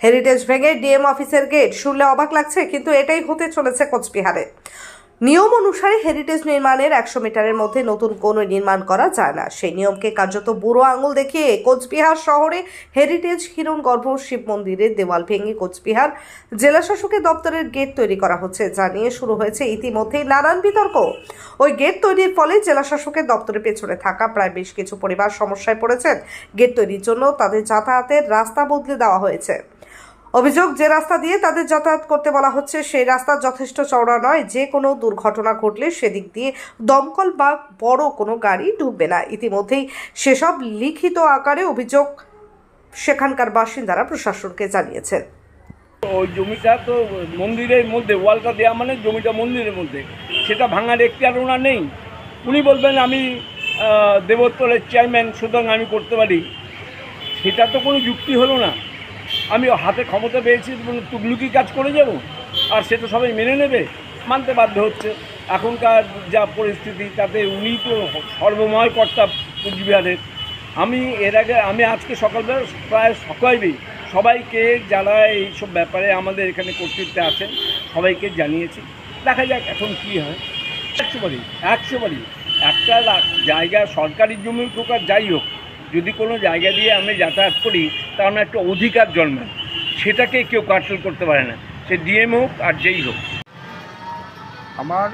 Heritage ভেঙে DM অফিসের gate শুনলে অবাক লাগছে, কিন্তু এটাই হতে চলেছে কোচবিহারে। নিয়ম অনুসারে হেরিটেজ নির্মাণের একশো মিটারের মধ্যে নতুন কোনো নির্মাণ করা যায় না। সেই নিয়মকে কার্যত বুড়ো আঙুল দেখিয়ে কোচবিহার শহরে হেরিটেজ হিরণগর্ভ শিব মন্দিরের দেওয়াল ভেঙে কোচবিহার জেলাশাসকের দপ্তরের গেট তৈরি করা হচ্ছে, যা নিয়ে শুরু হয়েছে ইতিমধ্যেই নানান বিতর্ক। ওই গেট তৈরির ফলে জেলাশাসকের দপ্তরের পেছনে থাকা প্রায় বেশ কিছু পরিবার সমস্যায় পড়েছেন। গেট তৈরির জন্য তাদের যাতায়াতের রাস্তা বদলে দেওয়া হয়েছে। অভিযোগ, যে রাস্তা দিয়ে তাদের যাতায়াত করতে বলা হচ্ছে, সেই রাস্তা যথেষ্ট চওড়া নয়। যে কোনো দুর্ঘটনা ঘটলে সেদিক দিয়ে দমকল বা বড় কোনো গাড়ি ঢুকবে না। ইতিমধ্যেই সেসব লিখিত আকারে অভিযোগ সেখানকার বাসিন্দারা প্রশাসনকে জানিয়েছেন। ওই জমিটা তো মন্দিরের মধ্যে, ওয়ালটা দেওয়া মানে জমিটা মন্দিরের মধ্যে। সেটা ভাঙার একটি আর ওনার নেই। উনি বলবেন, আমি দেবোত্তরের চেয়ারম্যান সুতরাং আমি করতে পারি। সেটা তো কোনো যুক্তি হলো না। আমি হাতে ক্ষমতা পেয়েছি তুগলুকি কাজ করে যাব? আর সেটা সবাই মেনে নেবে, মানতে বাধ্য হচ্ছে। এখনকার যা পরিস্থিতি, তাতে উনি তো সর্বময় কর্তা কুচবিহারের। আমি এর আগে, আমি আজকে সকালবেলা প্রায় সকালেই সবাইকে যারা এইসব ব্যাপারে আমাদের এখানে কর্তৃত্বে আছেন, সবাইকে জানিয়েছি। দেখা যাক এখন কী হয়। একশো বাড়ি একশো বাড়ি। একটা জায়গা সরকারি জমির আর যাই হোক যদি কোনো জায়গা দিয়ে আমি যাতায়াত করি তা আমার একটা অধিকার জন্মায়। সেটাকে কেউ কাটল করতে পারে না। সে ডিএম হোক আর যেই হোক। আমার,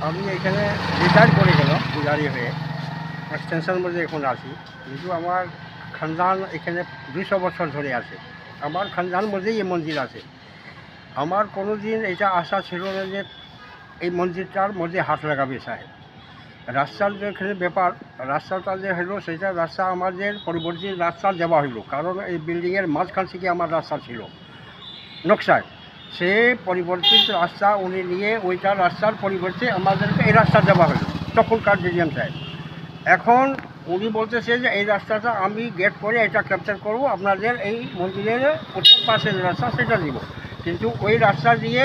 আমি এখানে রিটায়ার করে গেলাম পূজারি হয়ে। এক্সটেনশন মধ্যে এখন আছি। কিন্তু আমার খানদান এখানে দুশো বছর ধরে আছে। আমার খানদান মধ্যেই এই মন্দির আছে। আমার কোনো দিন এটা আশা ছিল না যে এই মন্দিরটার মধ্যে হাত লাগাবে সাহেব। রাস্তার যেখানে ব্যাপার রাস্তাটা যে হলো সেটা রাস্তা আমাদের পরবর্তী রাস্তা দেওয়া হলো কারণ এই বিল্ডিংয়ের মাঝখান থেকে আমার রাস্তা ছিল, নকশায়। সে পরিবর্তিত রাস্তা উনি নিয়ে ওইটা রাস্তার পরিবর্তে আমাদেরকে এই রাস্তা দেওয়া হলো তখনকার ডিজিএম সাহেব। এখন উনি বলতেছে যে এই রাস্তাটা আমি গেট করে এটা ক্যাপচার করব, আপনাদের এই মন্দিরের উত্তর পাশের রাস্তা সেটা দিব। কিন্তু ওই রাস্তা দিয়ে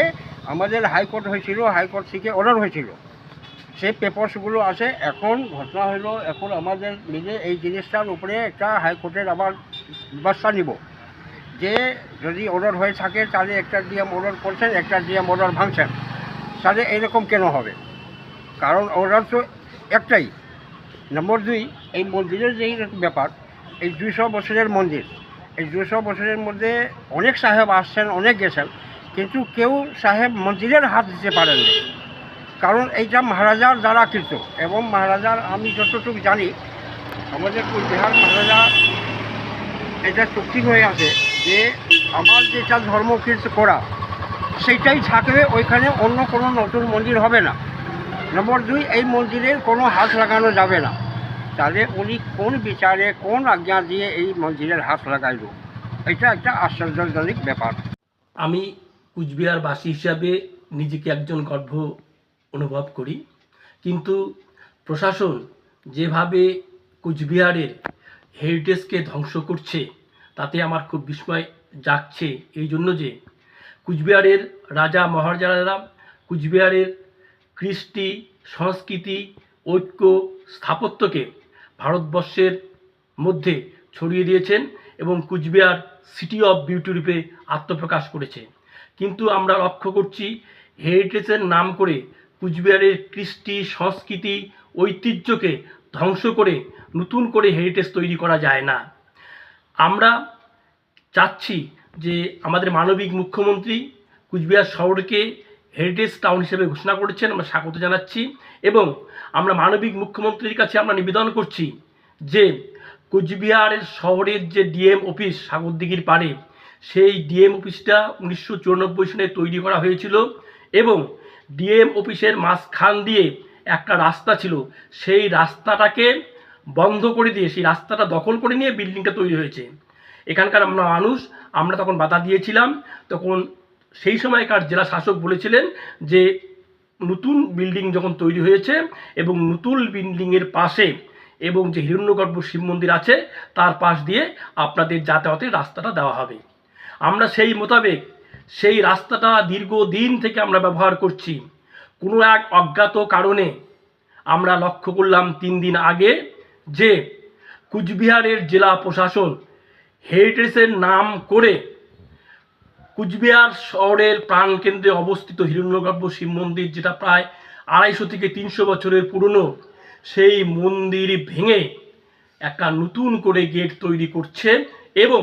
আমাদের হাইকোর্ট হয়েছিল, হাইকোর্ট থেকে অর্ডার হয়েছিল। সেই পেপারসগুলো আছে এখন ঘটনা হলো, এখন আমাদের মিলে এই জিনিসটার উপরে একটা হাইকোর্টের আবার ব্যবস্থা নিব। যে যদি অর্ডার হয়ে থাকে, তাহলে একটা ডিএম অর্ডার করছেন, একটা ডিএম অর্ডার ভাঙছেন। তাহলে এরকম কেন হবে? কারণ অর্ডার তো একটাই। নম্বর দুই, এই মন্দিরের যেই ব্যাপার, এই দুইশো বছরের মন্দির, এই দুইশো বছরের মধ্যে অনেক সাহেব আসছেন, অনেক গেছেন, কিন্তু কেউ সাহেব মন্দিরের হাত দিতে পারেননি। কারণ এইটা মহারাজার দ্বারা কৃত এবং মহারাজার আমি যতটুকু জানি, আমাদের বিহার মহারাজা এটা চুক্তি হয়ে আছে যে আমার যেটা ধর্মকীর্ত করা, সেইটাই থাকবে, ওইখানে অন্য কোনো নতুন মন্দির হবে না। নম্বর দুই, এই মন্দিরের কোনো হাত লাগানো যাবে না। তাহলে উনি কোন বিচারে, কোন আজ্ঞা দিয়ে এই মন্দিরের হাত লাগাইল? এটা একটা আশ্চর্যজনক ব্যাপার। আমি কুচবিহারবাসী হিসাবে নিজেকে একজন গর্ব অনুভব করি। কিন্তু প্রশাসন যেভাবে কুচবিহারের হেরিটেজকে ধ্বংস করছে, তাতে আমার খুব বিস্ময় জাগছে এই জন্য যে কুচবিহারের রাজা মহারাজারা কুচবিহারের কৃষ্টি সংস্কৃতি, ঐক্য, স্থাপত্যকে ভারতবর্ষের মধ্যে ছড়িয়ে দিয়েছেন এবং কুচবিহার সিটি অফ বিউটি রূপে আত্মপ্রকাশ করেছে। কিন্তু আমরা লক্ষ্য করছি হেরিটেজের নাম করে কুচবিহারের কৃষ্টি, সংস্কৃতি, ঐতিহ্যকে ধ্বংস করে, নতুন করে হেরিটেজ তৈরি করা যায় না। আমরা চাচ্ছি যে আমাদের মানবিক মুখ্যমন্ত্রী কুচবিহার শহরকে হেরিটেজ টাউন হিসেবে ঘোষণা করেছেন, আমরা স্বাগত জানাচ্ছি এবং আমরা মানবিক মুখ্যমন্ত্রীর কাছে আমরা নিবেদন করছি যে কুচবিহারের শহরের যে ডিএম অফিস সাগরদিঘির পাড়ে, সেই ডিএম অফিসটা উনিশশো চুরানব্বই সালে তৈরি করা হয়েছিল এবং ডিএম অফিসের মাঝখান দিয়ে একটা রাস্তা ছিল। সেই রাস্তাটাকে বন্ধ করে দিয়ে, সেই রাস্তাটা দখল করে নিয়ে বিল্ডিংটা তৈরি হয়েছে। এখানকার আমরা মানুষ, আমরা তখন বাধা দিয়েছিলাম। তখন সেই সময়কার জেলা শাসক বলেছিলেন যে, নতুন বিল্ডিং যখন তৈরি হয়েছে এবং নতুন বিল্ডিংয়ের পাশে এবং যে হিরণ্যগর্ভ শিব মন্দির আছে, তার পাশ দিয়ে আপনাদের যাতায়াতের রাস্তাটা দেওয়া হবে। আমরা সেই মোতাবেক সেই রাস্তাটা দীর্ঘদিন থেকে আমরা ব্যবহার করছি। কোনো এক অজ্ঞাত কারণে আমরা লক্ষ্য করলাম তিন দিন আগে যে কুচবিহারের জেলা প্রশাসন হেরিটেজের নাম করে কুচবিহার শহরের প্রাণকেন্দ্রে অবস্থিত হিরণ্যগর্ভ শিব মন্দির, যেটা প্রায় আড়াইশো থেকে তিনশো বছরের পুরনো, সেই মন্দির ভেঙে একটা নতুন করে গেট তৈরি করছে এবং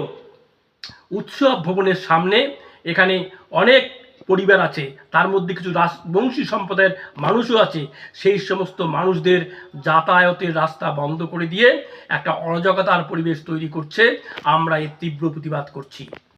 উৎসব ভবনের সামনে এখানে অনেক পরিবার আছে, তার মধ্যে কিছু রাজবংশী সম্প্রদায়ের মানুষও আছে। সেই সমস্ত মানুষদের যাতায়াতের রাস্তা বন্ধ করে দিয়ে একটা অরাজকতার পরিবেশ তৈরি করছে। আমরা এর তীব্র প্রতিবাদ করছি।